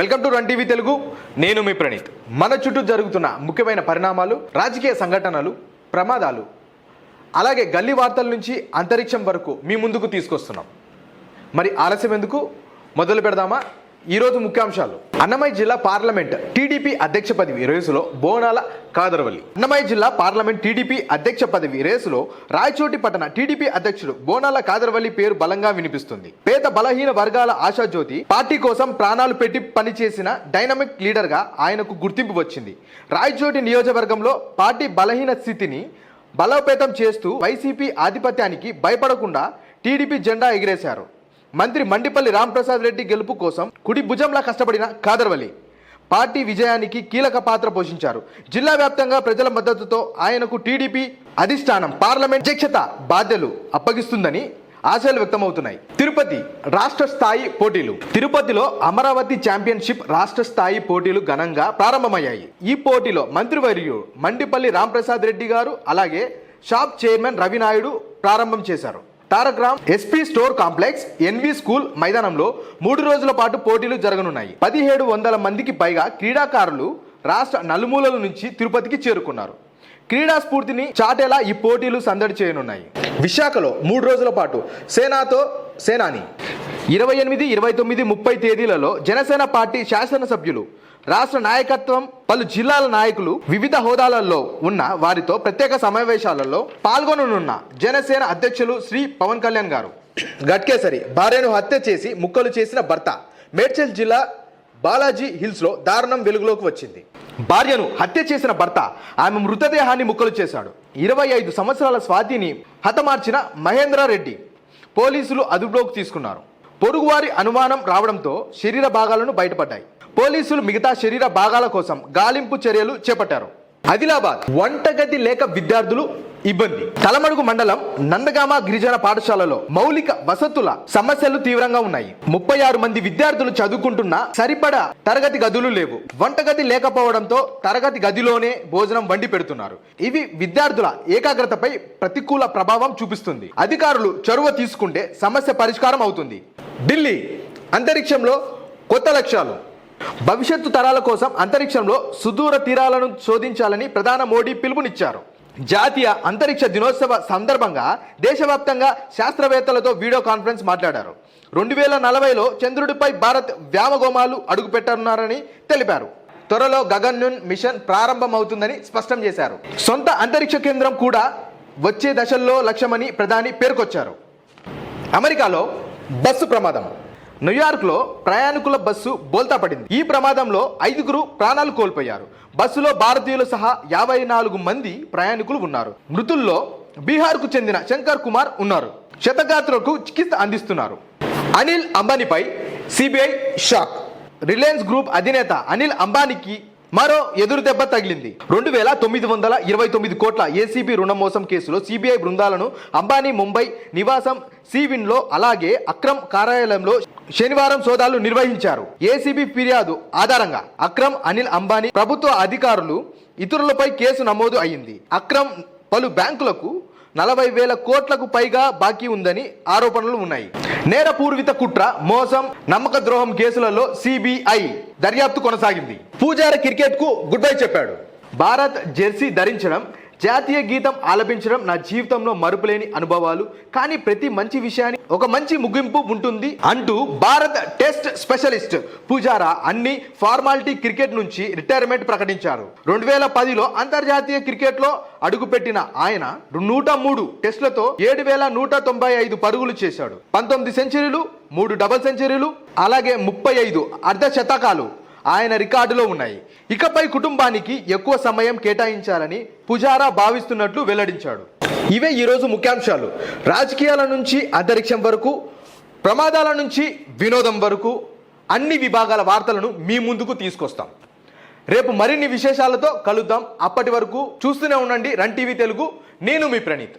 Welcome run TV Telugu. నేను మీ ప్రణీత్. మన చుట్టూ జరుగుతున్న ముఖ్యమైన పరిణామాలు రాజకీయ సంఘటనలు ప్రమాదాలు. అలాగే గల్లీ వార్తల నుంచి అంతరిక్షం వరకు మీ ముందుకు తీసుకొస్తున్నాం. మరి ఆలస్యం ఎందుకు? మొదలు పెడదామా? ఈరోజు ముఖ్యాంశాలు. అన్నమయ్య జిల్లా పార్లమెంట్ టీడీపీ అధ్యక్ష పదవి రేసులో బోనాల కాదరవల్లి. అన్నమయ్య జిల్లా పార్లమెంట్ టీడీపీ అధ్యక్ష పదవి రేసులో రాయచోటి పట్టణ టీడీపీ అధ్యక్షుడు బోనాల కాదరవల్లి పేరు బలంగా వినిపిస్తుంది. పేద బలహీన వర్గాల ఆశాజ్యోతి పార్టీ కోసం ప్రాణాలు పెట్టి పనిచేసిన డైనమిక్ లీడర్గా ఆయనకు గుర్తింపు వచ్చింది. రాయచోటి నియోజకవర్గంలో పార్టీ బలహీన స్థితిని బలోపేతం చేస్తూ వైసీపీ ఆధిపత్యానికి భయపడకుండా టీడీపీ జెండా ఎగిరేశారు. మంత్రి మండిపల్లి రాంప్రసాద్ రెడ్డి గెలుపు కోసం కుడి భుజంలా కష్టపడిన కాదర్వలి. పార్టీ విజయానికి కీలక పాత్ర పోషించారు. జిల్లా వ్యాప్తంగా ప్రజల మద్దతుతో ఆయనకు టీడీపీ అధిష్టానం పార్లమెంట్ అధ్యక్షత బాధ్యతలు అప్పగిస్తుందని ఆశలు వ్యక్తమవుతున్నాయి. తిరుపతి రాష్ట్ర స్థాయి పోటీలు. తిరుపతిలో అమరావతి ఛాంపియన్షిప్ రాష్ట్ర స్థాయి పోటీలు ఘనంగా ప్రారంభమయ్యాయి. ఈ పోటీలో మంత్రివర్యుడు మండిపల్లి రాంప్రసాద్ రెడ్డి గారు అలాగే షాప్ చైర్మన్ రవినాయుడు ప్రారంభం చేశారు. Taragram SP store complex NV school మైదానంలో మూడు రోజుల పాటు పోటీలు జరగనున్నాయి. పదిహేడు వందల మందికి పైగా క్రీడాకారులు రాష్ట్ర నలుమూలల నుంచి తిరుపతికి చేరుకున్నారు. క్రీడా స్ఫూర్తిని చాటేలా ఈ పోటీలు సందడి చేయనున్నాయి. విశాఖలో మూడు రోజుల పాటు సేనాతో సేనాని ఇరవై ఎనిమిది ఇరవై తొమ్మిది ముప్పై తేదీలలో జనసేన పార్టీ శాసనసభ్యులు రాష్ట్ర నాయకత్వం పలు జిల్లాల నాయకులు వివిధ హోదాలలో ఉన్న వారితో ప్రత్యేక సమావేశాలలో పాల్గొననున్న జనసేన అధ్యక్షులు శ్రీ పవన్ కళ్యాణ్ గారు. గట్కేసరి భార్యను హత్య చేసి ముక్కలు చేసిన భర్త మేడ్చల్ జిల్లా బాలాజీ హిల్స్లో దారుణం వెలుగులోకి వచ్చింది. భార్యను హత్య చేసిన భర్త ఆమె మృతదేహాన్ని ముక్కలు చేశాడు. ఇరవై ఐదు సంవత్సరాల స్వాతిని హతమార్చిన మహేంద్రారెడ్డి పోలీసులు అదుపులోకి తీసుకున్నారు. పొరుగువారి అనుమానం రావడంతో శరీర భాగాలను బయటపడ్డాయి. పోలీసులు మిగతా శరీర భాగాల కోసం గాలింపు చర్యలు చేపట్టారు. ఆదిలాబాద్ వంటగది లేక విద్యార్థులు ఇబ్బంది. తలమడుగు మండలం నందగామ గిరిజన పాఠశాలలో మౌలిక వసతుల సమస్యలు తీవ్రంగా ఉన్నాయి. ముప్పై ఆరు మంది విద్యార్థులు చదువుకుంటున్న సరిపడా తరగతి గదులు లేవు. వంటగది లేకపోవడంతో తరగతి గదిలోనే భోజనం వండి పెడుతున్నారు. ఇవి విద్యార్థుల ఏకాగ్రతపై ప్రతికూల ప్రభావం చూపిస్తుంది. అధికారులు చొరవ తీసుకుంటే సమస్య పరిష్కారం అవుతుంది. ఢిల్లీ అంతరిక్షంలో కొత్త లక్ష్యాలు. భవిష్యత్తు తరాల కోసం అంతరిక్షంలో సుదూర తీరాలను శోధించాలని ప్రధాన మోడీ పిలుపునిచ్చారు. జాతీయ అంతరిక్ష దినోత్సవ సందర్భంగా దేశవ్యాప్తంగా శాస్త్రవేత్తలతో వీడియో కాన్ఫరెన్స్ మాట్లాడారు. రెండు వేల నలభైలో చంద్రుడిపై భారత్ వ్యామగోమాలు అడుగుపెట్టనున్నారని తెలిపారు. త్వరలో గగన్యున్ మిషన్ ప్రారంభమవుతుందని స్పష్టం చేశారు. సొంత అంతరిక్ష కేంద్రం కూడా వచ్చే దశల్లో లక్ష్యమని ప్రధాని పేర్కొచ్చారు. అమెరికాలో బస్సు ప్రమాదం. న్యూయార్క్లో ప్రయాణికుల బస్సు బోల్తా పడింది. ఈ ప్రమాదంలో ఐదుగురు ప్రాణాలు కోల్పోయారు. బస్సులో భారతీయులు సహా యాభై నాలుగు మంది ప్రయాణికులు ఉన్నారు. మృతుల్లో బీహార్కు చెందిన శంకర్ కుమార్ ఉన్నారు. క్షతగాత్రులకు చికిత్స అందిస్తున్నారు. అనిల్ అంబానీపై సిబిఐ షాక్. రిలయన్స్ గ్రూప్ అధినేత అనిల్ అంబానీకి మరో ఎదురు దెబ్బ తగిలింది. రెండు వేల తొమ్మిది వందల ఇరవై తొమ్మిది కోట్ల ఏసీబీ రుణ మోసం కేసులో సిబిఐ బృందాలను అంబానీ ముంబై నివాసం సివిన్లో అలాగే అక్రమ్ కార్యాలయంలో శనివారం సోదాలు నిర్వహించారు. ఏసీబీ ఫిర్యాదు ఆధారంగా అక్రమ్ అనిల్ అంబానీ ప్రభుత్వ అధికారులు ఇతరులపై కేసు నమోదు అయింది. అక్రమ్ పలు బ్యాంకులకు నలభై వేల కోట్లకు పైగా బాకీ ఉందని ఆరోపణలు ఉన్నాయి. నేరపూర్విత కుట్ర మోసం నమ్మక ద్రోహం కేసులలో సిబిఐ దర్యాప్తు కొనసాగింది. పూజార క్రికెట్కు గుడ్ బై చెప్పాడు. భారత్ జెర్సీ ధరించడం జాతీయ గీతం ఆలపించడం నా జీవితంలో మరుపులేని అనుభవాలు. కానీ ప్రతి మంచి విషయాన్ని ఒక మంచి ముగింపు ఉంటుంది అంటూ భారత్ టెస్ట్ స్పెషలిస్ట్ పూజారా అన్ని ఫార్మాలిటీ క్రికెట్ నుంచి రిటైర్మెంట్ ప్రకటించారు. రెండు వేల పదిలో అంతర్జాతీయ క్రికెట్లో అడుగుపెట్టిన ఆయన నూట మూడు టెస్టులతో ఏడు వేల నూట తొంభై ఐదు పరుగులు చేశాడు. పంతొమ్మిది సెంచరీలు మూడు డబుల్ సెంచరీలు అలాగే ముప్పై ఐదు అర్ధ శతకాలు ఆయన రికార్డులో ఉన్నాయి. ఇకపై కుటుంబానికి ఎక్కువ సమయం కేటాయించాలని పుజారా భావిస్తున్నట్లు వెల్లడించాడు. ఇవే ఈరోజు ముఖ్యాంశాలు. రాజకీయాల నుంచి అంతరిక్షం వరకు ప్రమాదాల నుంచి వినోదం వరకు అన్ని విభాగాల వార్తలను మీ ముందుకు తీసుకొస్తాం. రేపు మరిన్ని విశేషాలతో కలుద్దాం. అప్పటి వరకు చూస్తూనే ఉండండి. Run TV Telugu. నేను మీ ప్రణీత్.